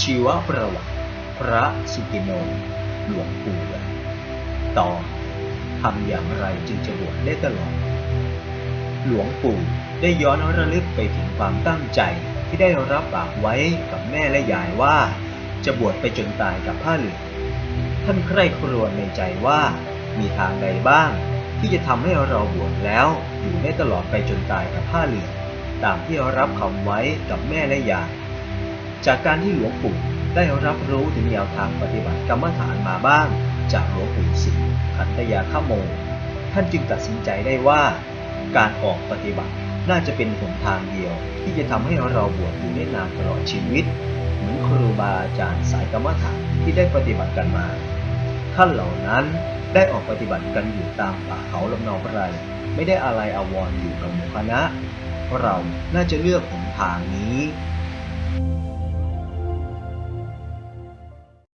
ชีวประวัติ พระสุกิโน หลวงปู่แหวนตอนทำอย่างไรจึงจะบวชได้ตลอด หลวงปู่ได้ย้อนระลึกไปถึงความตั้งใจที่ได้รับปากไว้กับแม่และยายว่า จะบวชไปจนตายกับผ้าเหลืองท่านใคร่ครวญในใจว่ามีทางใดบ้าง ที่จะทำให้เราบวชแล้วอยู่ได้ตลอดไปจนตายกับผ้าเหลืองตามที่รับคำไว้กับแม่และยาย จากการที่หลวงปู่ได้รับรู้ถึงแนวทางปฏิบัติกรรมฐานมาบ้าง จากหลวงปู่สิงห์ขันตยาขโม ท่านจึงตัดสินใจได้ว่า การออกปฏิบัติน่าจะเป็นหนทางเดียว ที่จะทำให้เราบวชอยู่ได้นานตลอดชีวิต เหมือนครูบาอาจารย์สายกรรมฐานที่ได้ปฏิบัติกันมา ท่านเหล่านั้นได้ออกปฏิบัติกันอยู่ตามป่าเขาลำเนาไรไม่ได้อะไรอาวรณ์อยู่กับหมู่คณะ เราน่าจะเลือกหนทางนี้